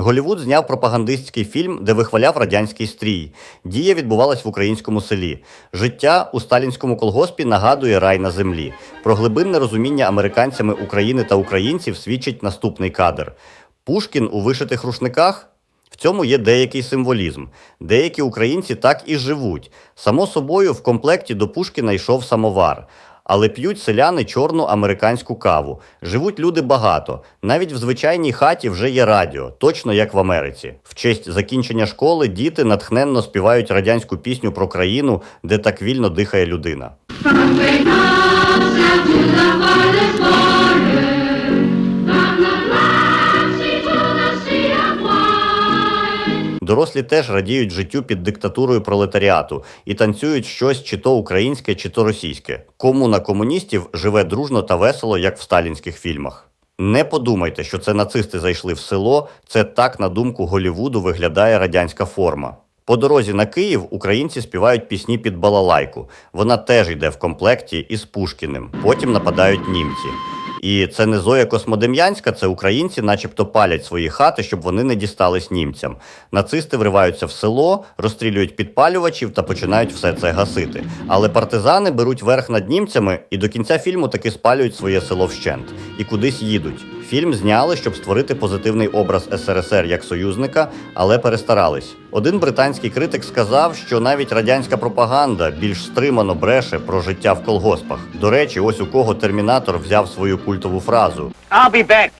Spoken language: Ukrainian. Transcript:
Голівуд зняв пропагандистський фільм, де вихваляв радянський стрій. Дія відбувалась в українському селі. Життя у сталінському колгоспі нагадує рай на землі. Про глибинне розуміння американцями України та українців свідчить наступний кадр. Пушкін у вишитих рушниках. В цьому є деякий символізм. Деякі українці так і живуть. Само собою, в комплекті до Пушкіна йшов самовар. Але п'ють селяни чорну американську каву. Живуть люди багато. Навіть в звичайній хаті вже є радіо, точно як в Америці. В честь закінчення школи діти натхненно співають радянську пісню про країну, де так вільно дихає людина. Дорослі теж радіють життю під диктатурою пролетаріату і танцюють щось чи то українське, чи то російське. Комуна комуністів живе дружно та весело, як в сталінських фільмах. Не подумайте, що це нацисти зайшли в село. Це так, на думку Голівуду, виглядає радянська форма. По дорозі на Київ українці співають пісні під балалайку. Вона теж йде в комплекті із Пушкіним. Потім нападають німці. І це не Зоя Космодем'янська, це українці, начебто палять свої хати, щоб вони не дістались німцям. Нацисти вриваються в село, розстрілюють підпалювачів та починають все це гасити. Але партизани беруть верх над німцями і до кінця фільму таки спалюють своє село вщент і кудись їдуть. Фільм зняли, щоб створити позитивний образ СРСР як союзника, але перестарались. Один британський критик сказав, що навіть радянська пропаганда більш стримано бреше про життя в колгоспах. До речі, ось у кого термінатор взяв свою культову фразу. I'll be back.